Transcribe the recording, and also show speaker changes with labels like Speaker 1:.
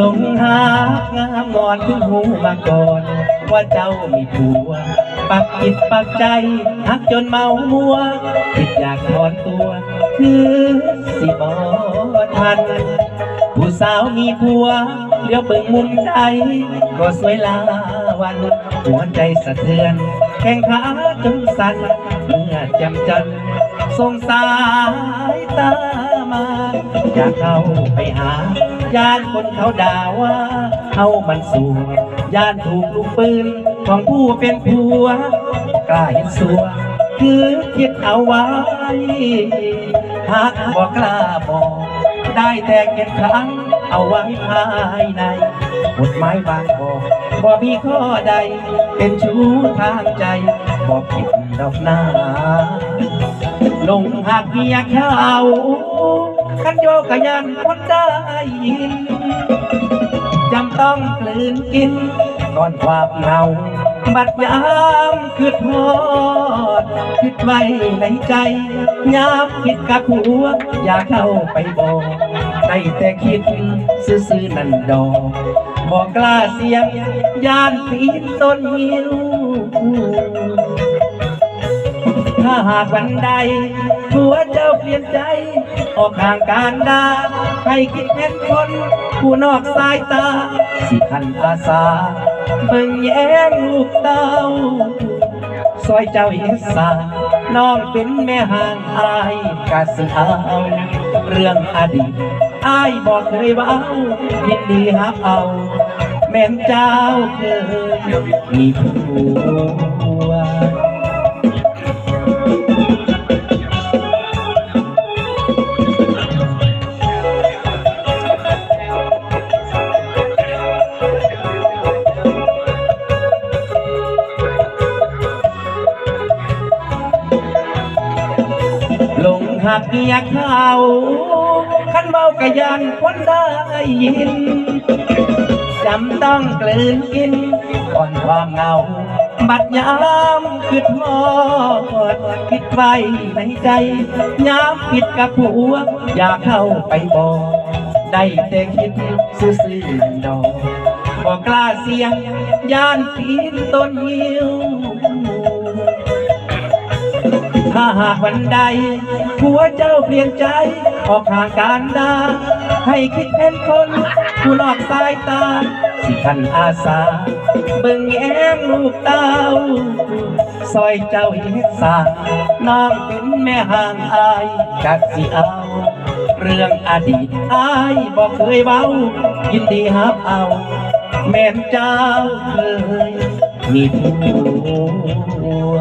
Speaker 1: หลงหางามงอนถึงหูมาก่อน ว่าเจ้ามีผัว ปักจิตปักใจหักจนเมามัวคิดอยากถอนตัว คือสิบอทัน ผู้สาวมีผัวเลี้ยวเบิ่งมุมใดก็สวยลาวัน หัวใจสะเทือน แข้งขาจนสั่นเมื่อจำจันสงสายตามาอยากเข้าไปหา ย่านคนเขาด่าว่าเฮามันสูงย่านถูกลูกปืนของผู้เป็นผัวกล้าเห็นสัวคือคิดเอาไว้หากบอกกล้าบอกได้แต่เก็บครั้งเอาไว้ภายในกฎหมายบางบอกบ่มีข้อใด เป็นชู้ทางใจบอกผิดดอกหน้าลงหักเมียเขา กันโยกยันคนได้ยินจำต้องกลืนกินก่อนความเหงาบัดยามคือทอดคิดไว้ในใจยามคิดกับหัว อยากเข้าไปบอกได้แต่คิดซื่อๆนั่นดอกบอกกล้าเสียงยานปีนต้นยิว ถ้าหากวันใดผัวเจ้าเปลี่ยนใจ ออกห่างการดาให้คิดเป็นคน ผู้นอกสายตา สิทันอาสาเบิ่งแย้งลูกเต้าซอยเจ้าเอสาน้องเป็นแม่ห่างอายกะสิเอาเรื่องอดีตอายบอกเคยว้ายินดีฮับเอา แม่นเจ้าเคยมีผัว หักเมียเขาขันเมากระยันคนได้ยินจำต้องกลืนกินก่อนความเงา บัดยามคิดทอดคิดไว้ในใจยามผิดกับผัว อยากเข้าไปบอกได้แต่คิดซื่อๆดอกบอกกล้าเสียงย่านปีนต้นยิว ถ้าหากวันใดผัวเจ้าเปลี่ยนใจ ออกห่างการดา ให้คิดเป็นคนผู้นอกสายตา สิคันอาสา เบิ่งแย้งลูกเต้าซอยเจ้าเฮ็ดสาน้องเป็นแม่ห่างอายกัดสิเอา เรื่องอดีตอายบอกเคยเว้ายินดีฮับเอา แม่นเจ้าเคยมีผัว